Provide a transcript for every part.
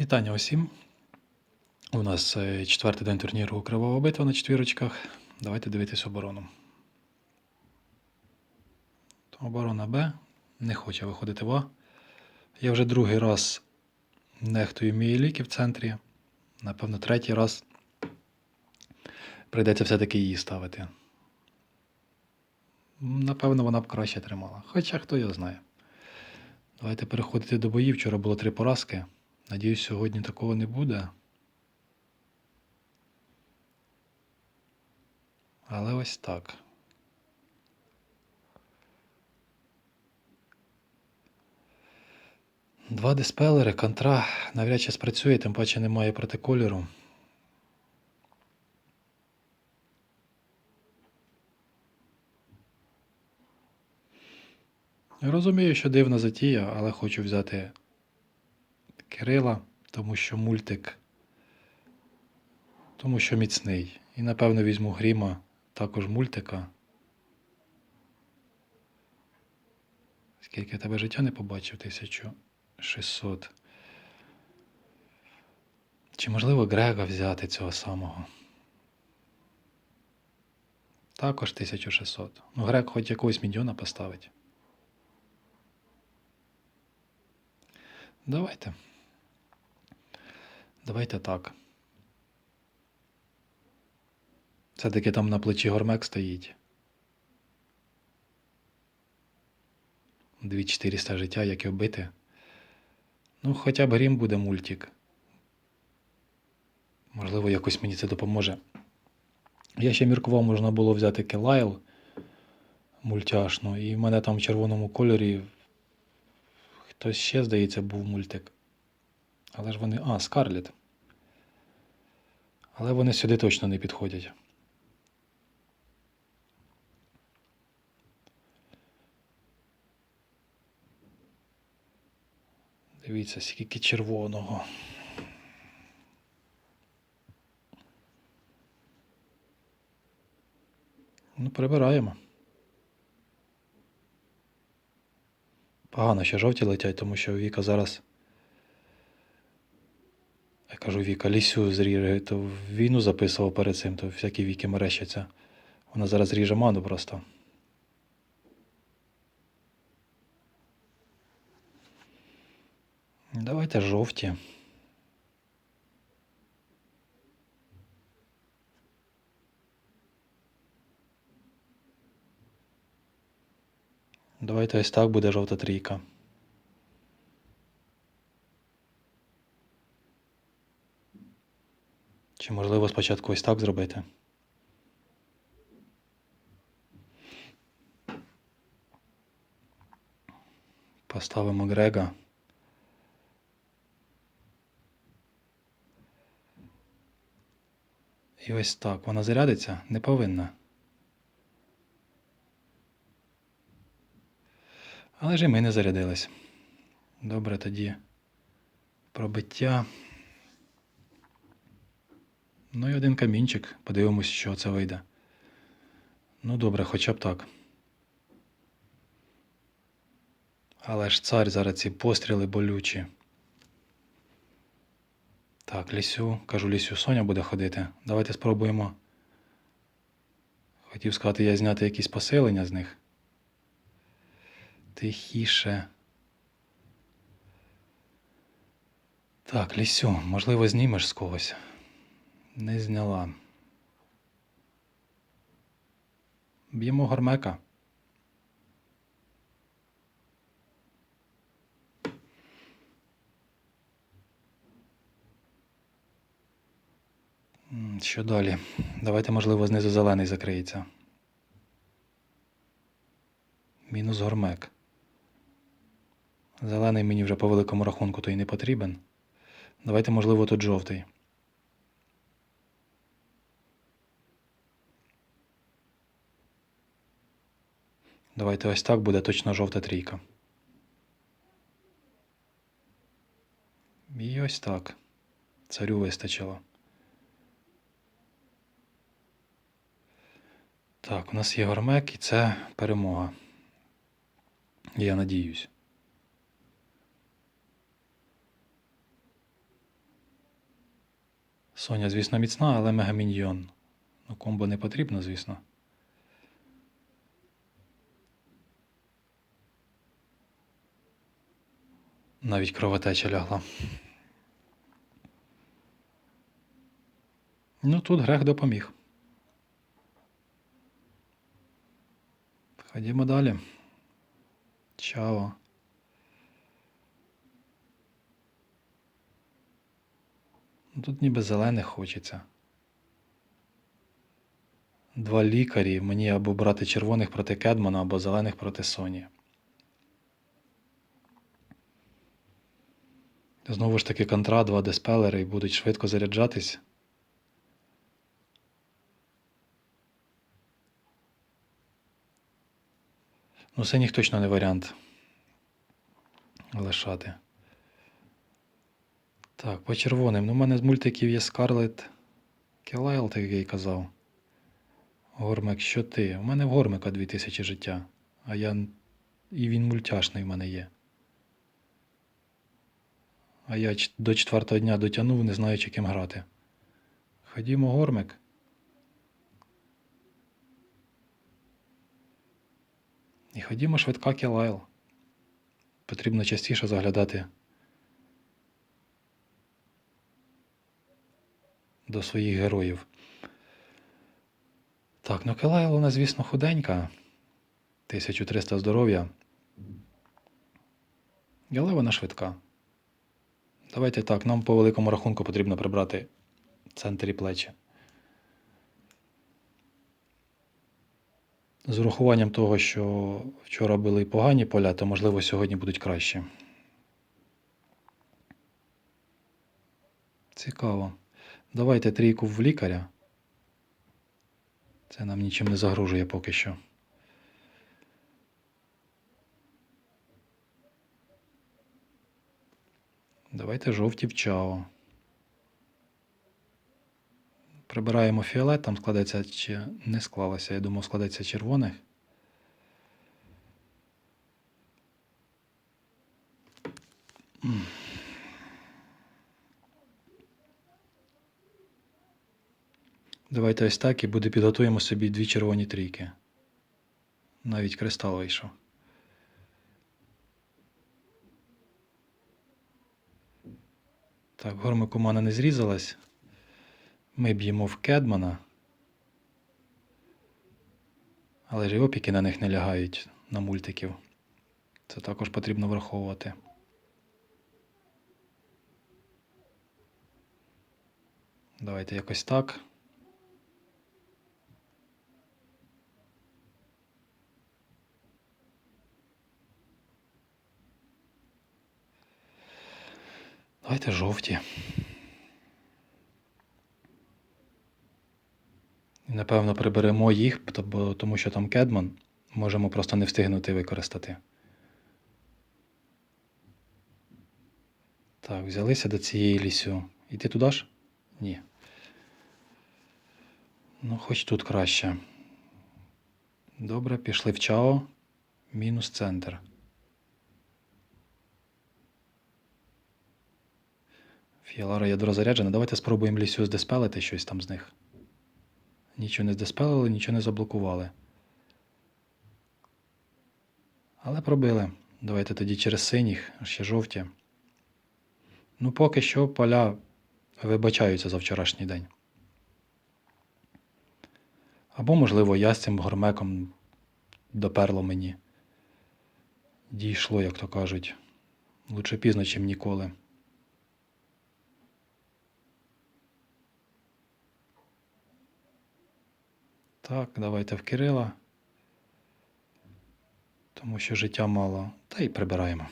Вітання усім. У нас е, четвертий день турніру Кривава битва на четвірочках. Давайте дивитись оборону. Оборона Б не хоче виходити в А. Я вже другий раз нехтую Мієліки в центрі. Напевно, третій раз прийдеться все-таки її ставити. Напевно, вона б краще тримала. Хоча хто його знає. Давайте переходити до боїв. Вчора було три поразки. Надіюсь, сьогодні такого не буде. Але ось так. Два диспелери, контра навряд чи спрацює, тим паче немає протикольору. Розумію, що дивна затія, але хочу взяти Кирила, тому що мультик, тому що міцний. І напевно візьму Гріма, також мультика. Скільки тебе життя не побачив? 1600. Чи можливо Грега взяти цього самого? Також 1600. Ну, Грег хоч якогось мільйона поставить. Давайте. Давайте так. Все-таки там на плечі гормек стоїть. 2400 життя, як і вбити. Ну, хоча б грім буде мультик. Можливо, якось мені це допоможе. Я ще міркував, можна було взяти Келайл мультяшну, і в мене там в червоному кольорі хтось ще, здається, був мультик. Але ж вони. А, Скарлет. Але вони сюди точно не підходять. Дивіться, скільки червоного. Ну, прибираємо. Погано, що жовті летять, тому що Віка зараз. Я кажу, Віка, лісю зріже, то війну записував перед цим, то всякі віки мерещаться. Вона зараз ріже ману просто. Давайте жовті. Давайте ось так буде жовта трійка. Чи можливо спочатку ось так зробити? Поставимо Грега. І ось так. Вона зарядиться? Не повинна. Але ж і ми не зарядились. Добре тоді. Пробиття. Ну і один камінчик. Подивимось, що це вийде. Ну добре, хоча б так. Але ж цар зараз ці постріли болючі. Так, лісю. Кажу, лісю Соня буде ходити. Давайте спробуємо. Хотів сказати, я зняти якісь поселення з них. Тихіше. Так, лісю, можливо, знімеш з когось. Не зняла. Б'ємо гормека. Що далі? Давайте, можливо, знизу зелений закриється. Мінус гормек. Зелений мені вже по великому рахунку то й не потрібен. Давайте, можливо, тут жовтий. Давайте ось так буде точно жовта трійка. І ось так. Царю вистачило. Так, у нас є гормек і це перемога. Я надіюсь. Соня, звісно, міцна, але мегаміньйон. Ну, комбо не потрібно, звісно. Навіть кровотеча лягла. Ну, тут грех допоміг. Ходімо далі. Чао. Ну, Тут ніби зелених хочеться. Два лікарі. Мені або брати червоних проти Кедмана, або зелених проти Соні. Знову ж таки контра, два диспелери і будуть швидко заряджатись. Ну, синіх точно не варіант лишати. Так, по червоним. Ну, у мене з мультиків є Скарлет Келайл, так як я й казав. Гормик, що ти? У мене в Гормика 2000 життя. А я. І він мультяшний в мене є. А я до четвертого дня дотягнув, не знаючи ким грати. Ходімо, Гормик. І ходімо швидка Келайл. Потрібно частіше заглядати до своїх героїв. Так, ну Келайл вона, звісно, худенька. 1300 здоров'я. Але вона швидка. Давайте так, нам по великому рахунку потрібно прибрати центр і плечі. З урахуванням того, що вчора були погані поля, то можливо сьогодні будуть кращі. Цікаво. Давайте трійку в лікаря. Це нам нічим не загрожує поки що. Давайте жовті в чао. Прибираємо фіолет, там складеться чи не склалося. Я думав, складеться червоних. Давайте ось так і буде підготуємо собі дві червоні трійки. Навіть кристал вийшов. Так, гормик у не зрізалась. Ми б'ємо в Кедмана. Але ж і опіки на них не лягають на мультиків. Це також потрібно враховувати. Давайте якось так. Давайте жовті. І, напевно, приберемо їх, тому що там кедман. Можемо просто не встигнути використати. Так, взялися до цієї лісю. Іти туди ж? Ні. Ну, хоч тут краще. Добре, пішли в чао. Мінус центр. Фіалара ядро заряджене. Давайте спробуємо лісю здеспелити щось там з них. Нічого не здеспелили, нічого не заблокували. Але пробили. Давайте тоді через синіх, ще жовті. Ну, поки що поля вибачаються за вчорашній день. Або, можливо, я з цим гормеком доперло мені. Дійшло, як то кажуть. Лучше пізно, чим ніколи. Так, давайте в Кирила. Тому що життя мало. Та й прибираємо.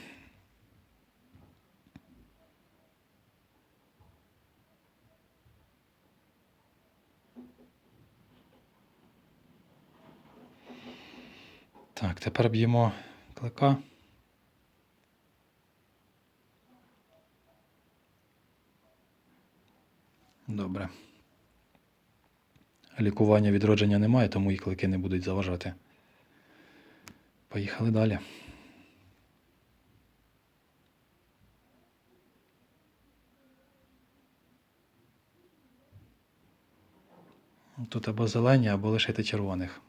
Так, тепер б'ємо клика. Добре. Лікування відродження немає, тому і клики не будуть заважати. Поїхали далі. Тут або зелені, або лишити червоних.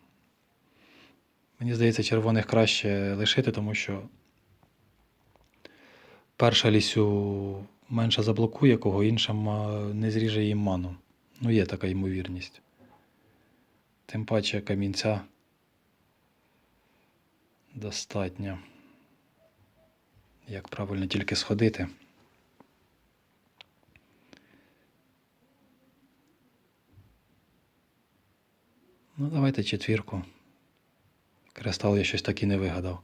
Мені здається, червоних краще лишити, тому що перша лісю менше заблокує, кого інша не зріже їм ману. Ну, є така ймовірність. Тим паче камінця достатньо. Як правильно тільки сходити. Ну, давайте четвірку. Кристал я щось так і не вигадав.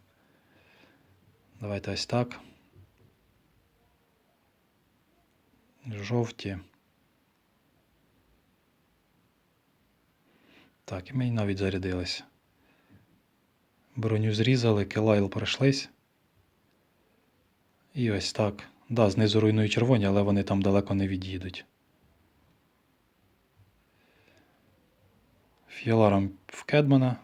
Давайте ось так. Жовті. Так, і мені навіть зарядилось. Броню зрізали, килайл пройшлись. І ось так. Да, знизу руйнують червоні, але вони там далеко не від'їдуть. Фіаларом в Кедмана.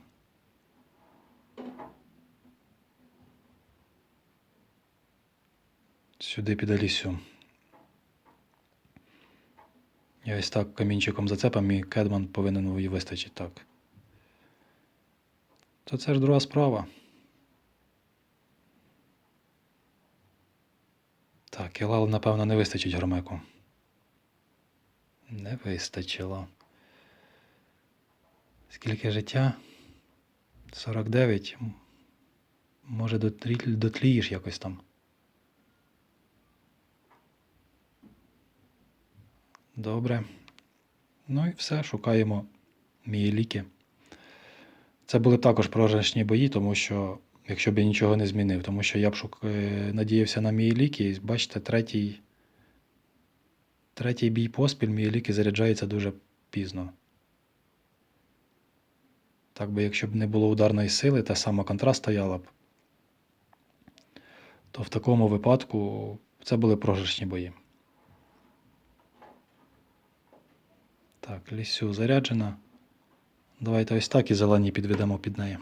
Сюди під Алісю. І ось так камінчиком зацепом і Кедман повинен її вистачити так. То це ж друга справа. Так, Ілал, напевно, не вистачить громеку. Не вистачило. Скільки життя? 49. Може, дотлі- дотлієш якось там. Добре. Ну і все, шукаємо мої ліки. Це були також програшні бої, тому що, якщо б я нічого не змінив, тому що я б шук... е, надіявся на мої ліки, і бачите, третій, третій бій поспіль мої ліки заряджаються дуже пізно. Так би, якщо б не було ударної сили, та сама контраст стояла б, то в такому випадку це були програшні бої. Так, лісю заряджена. Давайте ось так і зелені підведемо під неї.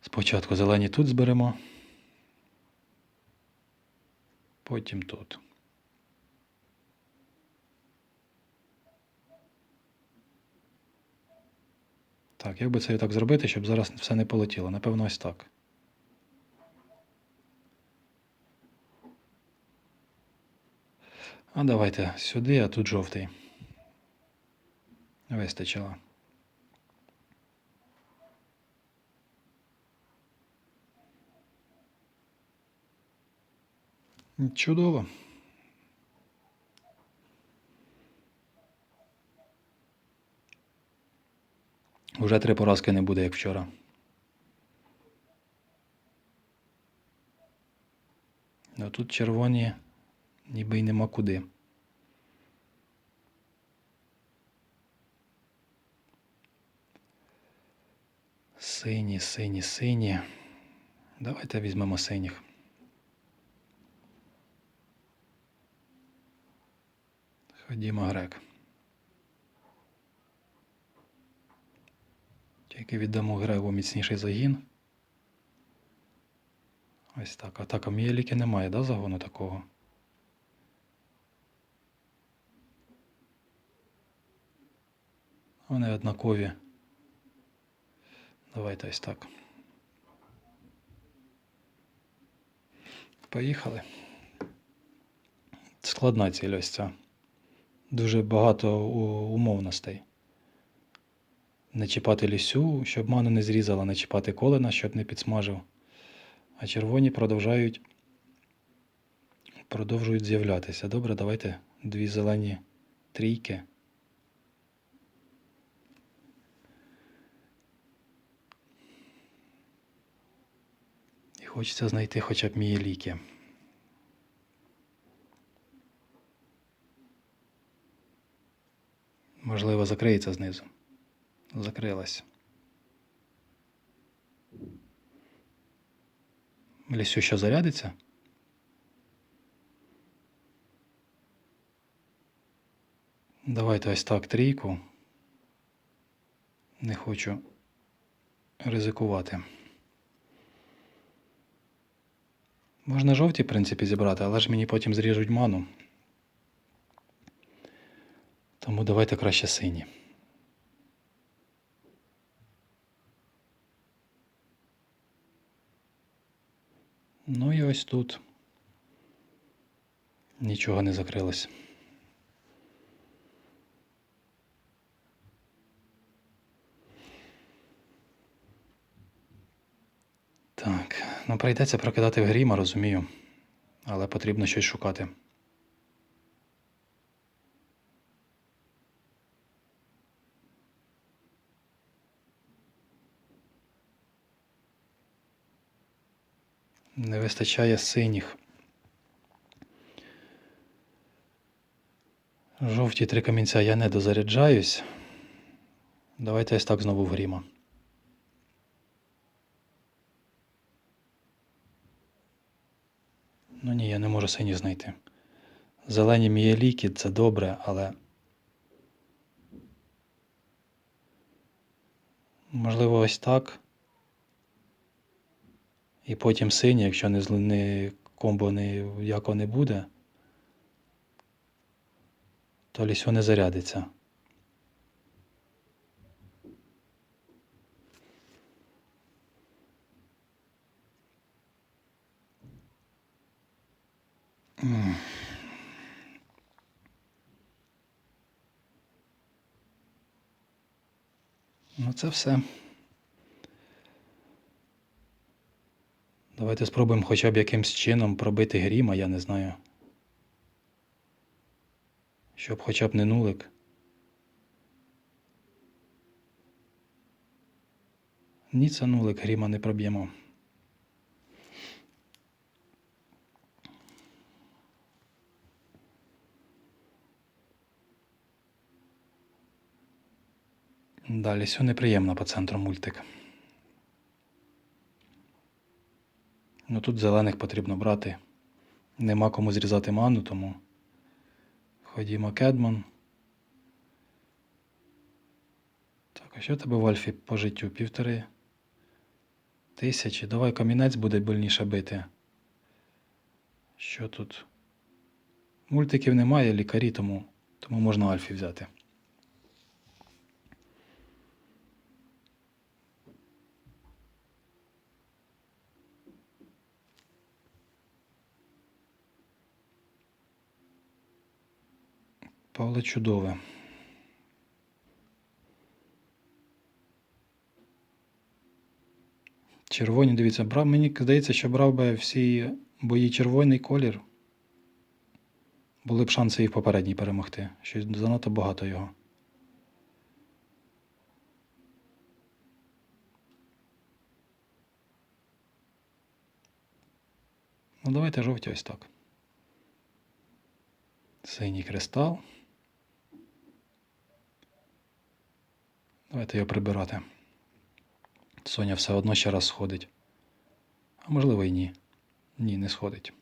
Спочатку зелені тут зберемо. Потім тут. Так, як би це так зробити, щоб зараз все не полетіло? Напевно, ось так. А давайте сюди, а тут жовтий. Вистачило. Чудово. Уже три поразки не буде, як вчора. А тут червоні ніби й нема куди. Сині, сині, сині. Давайте візьмемо синіх. Ходімо, грек. Тільки віддамо греку міцніший загін. Ось так. А так, немає, да, загону такого? Вони однакові. Давайте ось так. Поїхали. Складна ціль ось ця. Дуже багато умовностей. Не чіпати лісю, щоб ману не зрізала, не чіпати колена, щоб не підсмажив. А червоні продовжують продовжують з'являтися. Добре, давайте дві зелені трійки. І хочеться знайти хоча б мої ліки. Можливо, закриється знизу. Закрилась. Лісю що зарядиться? Давайте ось так трійку. Не хочу ризикувати. Можна жовті, в принципі, зібрати, але ж мені потім зріжуть ману. Тому давайте краще сині. Ну і ось тут. Нічого не закрилось. Так, ну прийдеться прокидати в гріма, розумію. Але потрібно щось шукати. Не вистачає синіх. Жовті три камінця я не дозаряджаюсь. Давайте ось так знову в гріма. Ну ні, я не можу сині знайти. Зелені мієліки це добре, але. Можливо, ось так. І потім сині, якщо не, не комбо ніяко не буде, то лісьо не зарядиться. Ну, це все. Давайте спробуємо хоча б якимсь чином пробити гріма, я не знаю. Щоб хоча б не нулик. Ні, це нулик, гріма не проб'ємо. Далі все неприємно по центру мультик. Ну тут зелених потрібно брати. Нема кому зрізати ману, тому ходімо кедман. Так, а що тебе в Альфі по життю? Півтори тисячі. Давай камінець буде больніше бити. Що тут? Мультиків немає, лікарі, тому, тому можна Альфі взяти. Павло чудове. Червоні, дивіться, брав, мені здається, що брав би всі бої червоний колір. Були б шанси і в попередній перемогти. Щось занадто багато його. Ну, давайте жовті ось так. Синій кристал. Давайте його прибирати. Соня все одно ще раз сходить. А можливо і ні. Ні, не сходить.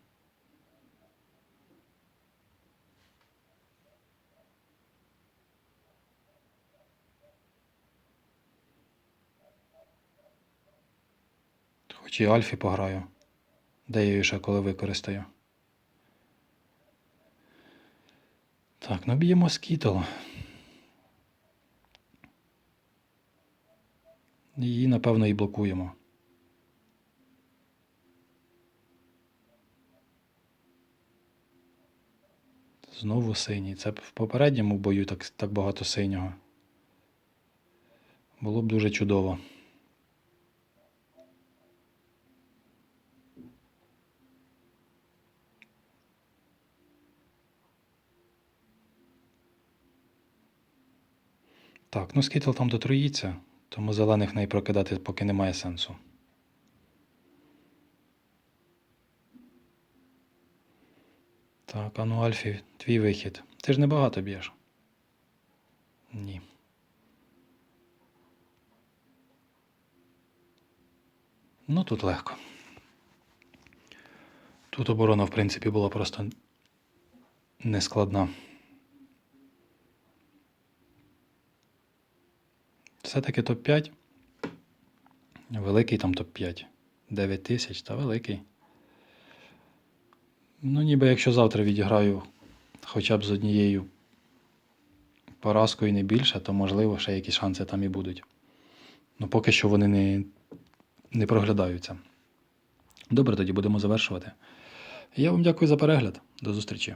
Хоч і Альфі пограю. Де я її ще коли використаю. Так, ну б'ємо скітл. Її, напевно, і блокуємо. Знову синій. Це в попередньому бою так, так багато синього. Було б дуже чудово. Так, ну скітл там дотроїться, тому зелених неї прокидати поки немає сенсу. Так, а ну Альфі, твій вихід. Ти ж небагато б'єш. Ні. Ну тут легко. Тут оборона, в принципі, була просто нескладна. Все-таки топ-5. Великий там топ-5. 9 тисяч та великий. Ну, ніби якщо завтра відіграю хоча б з однією поразкою не більше, то можливо ще якісь шанси там і будуть. Ну, поки що вони не, не проглядаються. Добре, тоді будемо завершувати. Я вам дякую за перегляд. До зустрічі.